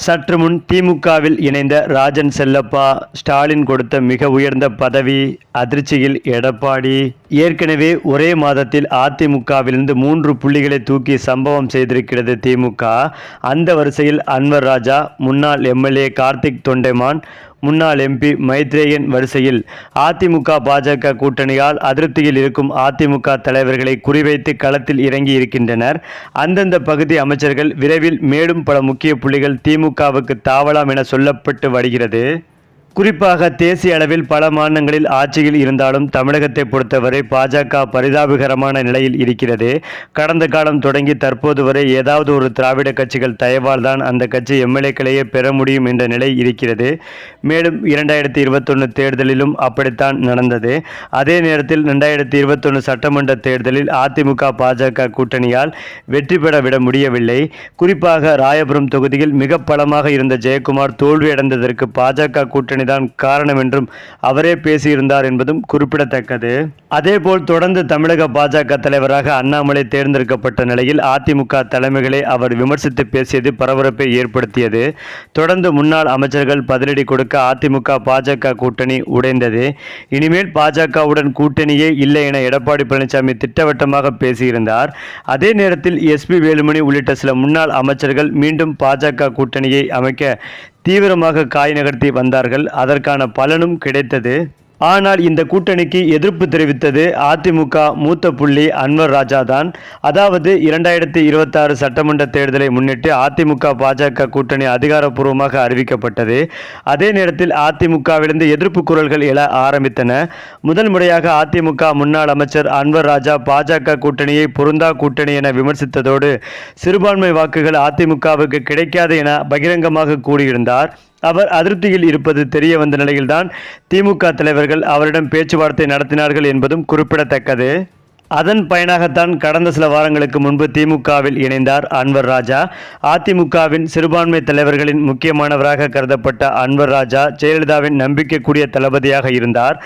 சற்று முன் திமுகவில் இணைந்த ராஜன் செல்லப்பா ஸ்டாலின் கொடுத்த மிக உயர்ந்த பதவி அதிர்ச்சியில் எடப்பாடி ஏற்கனவே ஒரே மாதத்தில் அதிமுகவிலிருந்து மூன்று புள்ளிகளை தூக்கி சம்பவம் செய்திருக்கிறது திமுக. அந்த வரிசையில் அன்வர் ராஜா முன்னாள் எம்எல்ஏ கார்த்திக் தொண்டைமான் முன்னாள் எம்பி மைத்ரேயன் வரிசையில் அதிமுக பாஜக கூட்டணியால் அதிருப்தியில் இருக்கும் அதிமுக தலைவர்களை குறிவைத்து களத்தில் இறங்கி இருக்கின்றனர். அந்தந்த பகுதி அமைச்சர்கள் விரைவில் மேலும் பல முக்கிய புள்ளிகள் திமுகவுக்கு தாவலாம் என சொல்லப்பட்டு வருகிறது. குறிப்பாக தேசிய அளவில் பல மாநிலங்களில் ஆட்சியில் இருந்தாலும் தமிழகத்தை பொறுத்தவரை பாஜக பரிதாபகரமான நிலையில் இருக்கிறது. கடந்த காலம் தொடங்கி தற்போது வரை ஏதாவது ஒரு திராவிட கட்சிகள் தயவால் தான் அந்த கட்சி எம்எல்ஏக்களையே பெற முடியும் என்ற நிலை இருக்கிறது. மேலும் இரண்டாயிரத்தி இருபத்தொன்று தேர்தலிலும் அப்படித்தான் நடந்தது. அதே நேரத்தில் ரெண்டாயிரத்தி இருபத்தொன்று சட்டமன்ற தேர்தலில் அதிமுக பாஜக கூட்டணியால் வெற்றி பெற விட முடியவில்லை. குறிப்பாக ராயபுரம் தொகுதியில் மிக பலமாக இருந்த ஜெயக்குமார் தோல்வியடைந்ததற்கு பாஜக கூட்டணி தான் காரணம் என்றும் அவரே பேசியிருந்தார் என்பதும் குறிப்பிடத்தக்கது. அதேபோல் தொடர்ந்து தமிழக பாஜக தலைவராக அண்ணாமலை தேர்ந்தெடுக்கப்பட்ட நிலையில் அதிமுக தலைமைகளை அவர் விமர்சித்து பேசியது பரபரப்பை ஏற்படுத்தியது. தொடர்ந்து முன்னாள் அமைச்சர்கள் பதிலடி கொடுக்க அதிமுக பாஜக கூட்டணி உடைந்தது. இனிமேல் பாஜகவுடன் கூட்டணியே இல்லை என எடப்பாடி பழனிசாமி திட்டவட்டமாக பேசியிருந்தார். அதே நேரத்தில் எஸ்பி வேலுமணி உள்ளிட்ட சில முன்னாள் அமைச்சர்கள் மீண்டும் பாஜக கூட்டணியை அமைக்க தீவிரமாக காய் நகர்த்தி வந்தார்கள். அதற்கான பலனும் கிடைத்தது. ஆனால் இந்த கூட்டணிக்கு எதிர்ப்பு தெரிவித்தது அதிமுக மூத்த புள்ளி அன்வர் ராஜா தான் அதாவது இரண்டாயிரத்தி இருபத்தாறு சட்டமன்ற தேர்தலை முன்னிட்டு அதிமுக பாஜக கூட்டணி அதிகாரப்பூர்வமாக அறிவிக்கப்பட்டது. அதே நேரத்தில் அதிமுகவிலிருந்து எதிர்ப்பு குரல்கள் எழ ஆரம்பித்தன. முதல் முறையாக அதிமுக முன்னாள் அமைச்சர் அன்வர் ராஜா பாஜக கூட்டணியை பொருந்தா கூட்டணி என விமர்சித்ததோடு சிறுபான்மை வாக்குகள் அதிமுகவுக்கு கிடைக்காது என பகிரங்கமாக கூறியிருந்தார். அவர் அதிருப்தியில் இருப்பது தெரிய வந்த நிலையில்தான் திமுக தலைவர்கள் அவரிடம் பேச்சுவார்த்தை நடத்தினார்கள் என்பதும் குறிப்பிடத்தக்கது. அதன் பயனாகத்தான் கடந்த சில வாரங்களுக்கு முன்பு திமுகவில் இணைந்தார் அன்வர் ராஜா. அதிமுகவின் சிறுபான்மை தலைவர்களின் முக்கியமானவராக கருதப்பட்ட அன்வர் ராஜா ஜெயலலிதாவின் நம்பிக்கைக்குரிய தளபதியாக இருந்தார்.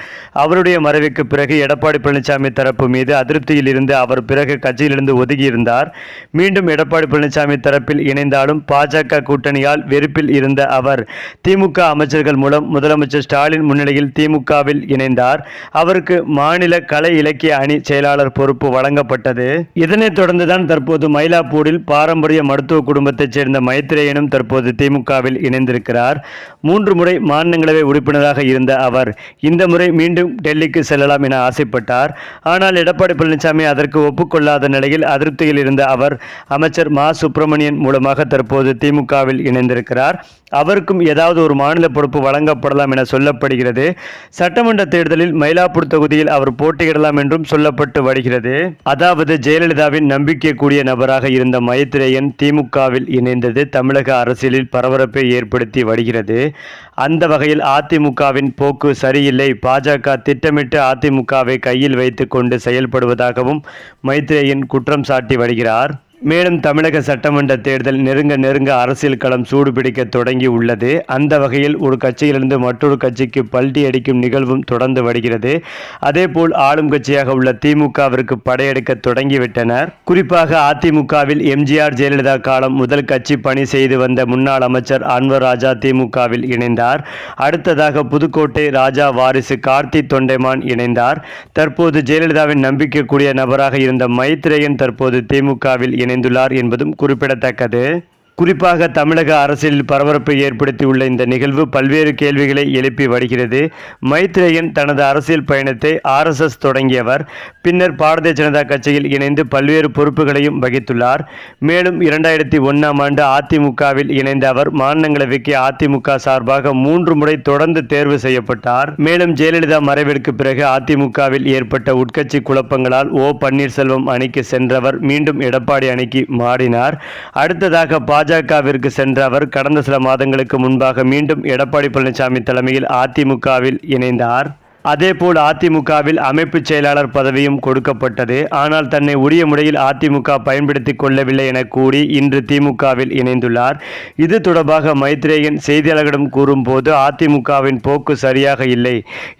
அவருடைய மறைவுக்கு பிறகு எடப்பாடி பழனிசாமி தரப்பு மீது அதிருப்தியில் இருந்து அவர் பிறகு கட்சியிலிருந்து ஒதுங்கியிருந்தார். மீண்டும் எடப்பாடி பழனிசாமி தரப்பில் இணைந்தாலும் பாஜக கூட்டணியால் வெறுப்பில் இருந்த அவர் திமுக அமைச்சர்கள் மூலம் முதலமைச்சர் ஸ்டாலின் முன்னிலையில் திமுகவில் இணைந்தார். அவருக்கு மாநில கலை இலக்கிய அணி செயலாளர் பொறுப்பு வழங்கப்பட்டது. இதனைத் தொடர்ந்துதான் தற்போது மயிலாப்பூரில் பாரம்பரிய மருத்துவ குடும்பத்தைச் சேர்ந்த மைத்ரேயனும் தற்போது திமுகவில் இணைந்திருக்கிறார். மூன்று முறை மாநிலங்களவை உறுப்பினராக இருந்த அவர் இந்த முறை மீண்டும் டெல்லிக்கு செல்லலாம் என ஆசைப்பட்டார். ஆனால் எடப்பாடி பழனிசாமி அதற்கு ஒப்புக்கொள்ளாத நிலையில் அதிருப்தியில் இருந்த அவர் அமைச்சர் மா சுப்பிரமணியன் மூலமாக தற்போது திமுகவில் இணைந்திருக்கிறார். அவருக்கும் ஏதாவது ஒரு மாநில பொறுப்பு வழங்கப்படலாம் என சொல்லப்படுகிறது. சட்டமன்ற தேர்தலில் மயிலாப்பூர் தொகுதியில் அவர் போட்டியிடலாம் என்றும் சொல்லப்பட்டு வருகிறது. அதாவது ஜெயலலிதாவின் நம்பிக்கைக்கூடிய நபராக இருந்த மைத்ரேயன் திமுகவில் இணைந்தது தமிழக அரசியலில் பரபரப்பை ஏற்படுத்தி வருகிறது. அந்த வகையில் அதிமுகவின் போக்கு சரியில்லை. பாஜக திட்டமிட்டு அதிமுகவை கையில் வைத்து கொண்டு செயல்படுவதாகவும் மைத்ரேயன் குற்றம் சாட்டி வருகிறார். மேலும் தமிழக சட்டமன்ற தேர்தல் நெருங்க நெருங்க அரசியல் களம் சூடுபிடிக்க தொடங்கி உள்ளது. அந்த வகையில் ஒரு கட்சியிலிருந்து மற்றொரு கட்சிக்கு பல்டி அடிக்கும் நிகழ்வும் தொடர்ந்து வருகிறது. அதேபோல் ஆளும் கட்சியாக உள்ள திமுகவிற்கு படையெடுக்க தொடங்கிவிட்டனர் குறிப்பாக அதிமுகவில் எம்ஜிஆர் ஜெயலலிதா காலம் முதல் கட்சி பணி செய்து வந்த முன்னாள் அமைச்சர் அன்வர் ராஜா திமுகவில் இணைந்தார். அடுத்ததாக புதுக்கோட்டை ராஜா வாரிசு கார்த்தி தொண்டைமான் இணைந்தார். தற்போது ஜெயலலிதாவின் நம்பிக்கைக்குரிய நபராக இருந்த மைத்ரேயன் தற்போது திமுகவில் இணைந்துள்ளார் என்பதும் குறிப்பிடத்தக்கது. குறிப்பாக தமிழக அரசியலில் பரபரப்பை ஏற்படுத்தியுள்ள இந்த நிகழ்வு பல்வேறு கேள்விகளை எழுப்பி வருகிறது. மைத்ரேயன் தனது அரசியல் பயணத்தை ஆர்எஸ்எஸ் தொடங்கியவர். பின்னர் பாரதிய ஜனதா கட்சியில் இணைந்து பல்வேறு பொறுப்புகளையும் வகித்துள்ளார். மேலும் இரண்டாயிரத்தி ஒன்றாம் ஆண்டு அதிமுகவில் இணைந்த அவர் மாநிலங்களவைக்கு அதிமுக சார்பாக மூன்று முறை தொடர்ந்து தேர்வு செய்யப்பட்டார். மேலும் ஜெயலலிதா மறைவிற்கு பிறகு அதிமுகவில் ஏற்பட்ட உட்கட்சி குழப்பங்களால் ஓ பன்னீர்செல்வம் அணிக்கு சென்றவர் மீண்டும் எடப்பாடி அணிக்கு மாறினார். அடுத்ததாக பா பாஜகவிற்கு சென்ற அவர் கடந்த சில மாதங்களுக்கு முன்பாக மீண்டும் எடப்பாடி பழனிசாமி தலைமையில் அதிமுகவில் இணைந்தார். அதேபோல் அதிமுகவில் அமைப்பு செயலாளர் பதவியும் கொடுக்கப்பட்டது. ஆனால் தன்னை உரிய முறையில் அதிமுக பயன்படுத்தி கொள்ளவில்லை என கூறி இன்று திமுகவில் இணைந்துள்ளார். இது தொடர்பாக மைத்ரேயன் செய்தியாளர்களிடம் கூறும்போது அதிமுகவின் போக்கு சரியாக இல்லை.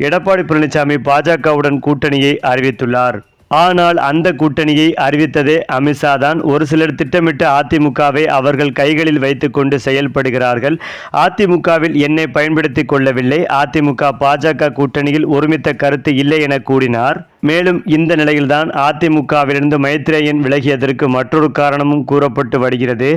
எடப்பாடி பழனிசாமி பாஜகவுடன் கூட்டணியை அறிவித்துள்ளார். ஆனால் அந்த கூட்டணியை அறிவித்ததே அமித்ஷா தான். ஒரு சிலர் திட்டமிட்டு அதிமுகவை அவர்கள் கைகளில் வைத்துக்கொண்டு செயல்படுகிறார்கள். அதிமுகவில் என்னை பயன்படுத்தி கொள்ளவில்லை. அதிமுக பாஜக கூட்டணியில் ஒருமித்த கருத்து இல்லை என கூறினார். மேலும் இந்த நிலையில்தான் அதிமுகவிலிருந்து மைத்ரேயன் விலகியதற்கு மற்றொரு காரணமும் கூறப்பட்டு வருகிறது.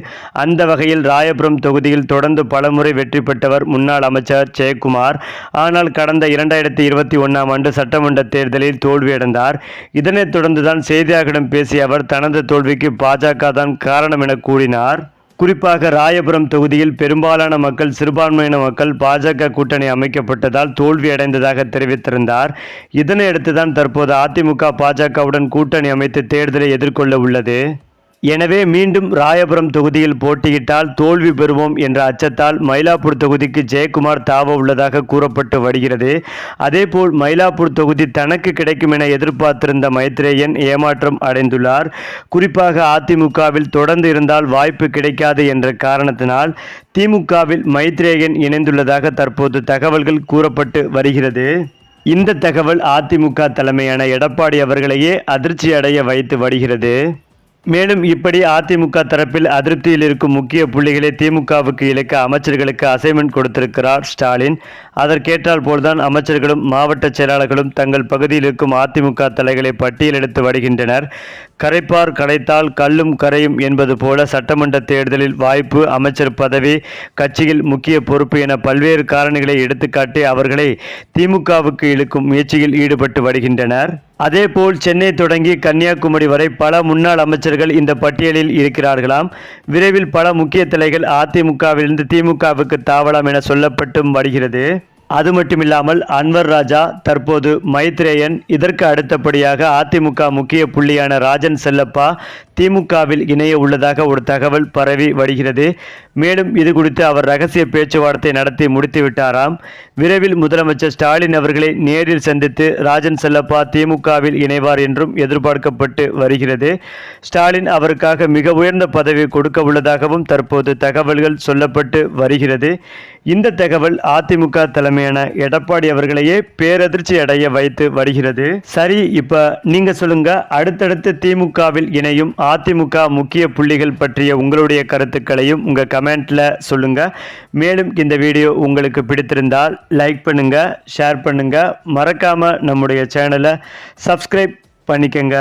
அந்த வகையில் ராயபுரம் தொகுதியில் தொடர்ந்து பலமுறை வெற்றி பெற்றவர் முன்னாள் அமைச்சர் ஜெயக்குமார். ஆனால் கடந்த இரண்டாயிரத்தி இருபத்தி ஒன்றாம் ஆண்டு சட்டமன்ற தேர்தலில் தோல்வியடைந்தார். இதனைத் தொடர்ந்துதான் செய்தியாளர்களிடம் பேசிய அவர் தனது தோல்விக்கு பாஜக தான் காரணம் என கூறினார். குறிப்பாக ராயபுரம் தொகுதியில் பெரும்பாலான மக்கள் சிறுபான்மையின மக்கள் பாஜக கூட்டணி அமைக்கப்பட்டதால் தோல்வியடைந்ததாக தெரிவித்திருந்தார். இதனையடுத்துதான் தற்போது அதிமுக பாஜகவுடன் கூட்டணி அமைத்து தேர்தலை எதிர்கொள்ள உள்ளது. எனவே மீண்டும் ராயபுரம் தொகுதியில் போட்டியிட்டால் தோல்வி பெறுவோம் என்ற அச்சத்தால் மயிலாப்பூர் தொகுதிக்கு ஜெயக்குமார் தாவ உள்ளதாக கூறப்பட்டு வருகிறது. அதேபோல் மயிலாப்பூர் தொகுதி தனக்கு கிடைக்கும் என எதிர்பார்த்திருந்த மைத்ரேயன் ஏமாற்றம் அடைந்துள்ளார். குறிப்பாக அதிமுகவில் தொடர்ந்து இருந்தால் வாய்ப்பு கிடைக்காது என்ற காரணத்தினால் திமுகவில் மைத்ரேயன் இணைந்துள்ளதாக தற்போது தகவல்கள் கூறப்பட்டு வருகிறது. இந்த தகவல் அதிமுக தலைமையான எடப்பாடி அவர்களையே அதிர்ச்சி அடைய வைத்து வருகிறது. மேலும் இப்படி அதிமுக தரப்பில் அதிருப்தியில் இருக்கும் முக்கிய புள்ளிகளை திமுகவுக்கு இழக்க அமைச்சர்களுக்கு அசைன்மெண்ட் கொடுத்திருக்கிறார் ஸ்டாலின். அதற்கேற்றால் போல்தான் அமைச்சர்களும் மாவட்ட செயலாளர்களும் தங்கள் பகுதியில் இருக்கும் அதிமுக தலைகளை பட்டியலெடுத்து வருகின்றனர். கரைப்பார் கடைத்தால் கல்லும் கரையும் என்பது போல சட்டமன்ற தேர்தலில் வாய்ப்பு அமைச்சர் பதவி கட்சியில் முக்கிய பொறுப்பு என பல்வேறு காரணிகளை எடுத்துக்காட்டி அவர்களை திமுகவுக்கு இழுக்கும் முயற்சியில் ஈடுபட்டு வருகின்றனர். அதேபோல் சென்னை தொடங்கி கன்னியாகுமரி வரை பல முன்னாள் அமைச்சர்கள் இந்த பட்டியலில் இருக்கிறார்களாம். விரைவில் பல முக்கிய தலைகள் அதிமுகவிலிருந்து திமுகவுக்கு தாவலாம் என சொல்லப்பட்டும் வருகிறது. அது மட்டுமில்லாமல் அன்வர் ராஜா தற்போது மைத்ரேயன் இதற்கு அடுத்தபடியாக அதிமுக முக்கிய புள்ளியான ராஜன் செல்லப்பா திமுகவில் இணைய உள்ளதாக ஒரு தகவல் பரவி வருகிறது. மேலும் இது குறித்து அவர் ரகசிய பேச்சுவார்த்தை நடத்தி முடித்துவிட்டாராம் விரைவில் முதலமைச்சர் ஸ்டாலின் அவர்களை நேரில் சந்தித்து ராஜன் செல்லப்பா திமுகவில் இணைவார் என்றும் எதிர்பார்க்கப்பட்டு வருகிறது. ஸ்டாலின் அவருக்காக மிக உயர்ந்த பதவி கொடுக்க உள்ளதாகவும் தற்போது தகவல்கள் சொல்லப்பட்டு வருகிறது. இந்த தகவல் அதிமுக தலைமை என எடப்பாடி அவர்களையே பேரதிர்ச்சி அடைய வைத்து வருகிறது. சரி இப்ப நீங்க சொல்லுங்க அடுத்தடுத்து திமுகவில் இணையும் அதிமுக முக்கிய புள்ளிகள் பற்றிய உங்களுடைய கருத்துக்களையும் உங்க கமெண்ட்ல சொல்லுங்க. மேலும் இந்த வீடியோ உங்களுக்கு பிடித்திருந்தால் லைக் பண்ணுங்க ஷேர் பண்ணுங்க. மறக்காம நம்முடைய சேனலை சப்ஸ்கிரைப் பண்ணிக்கங்க.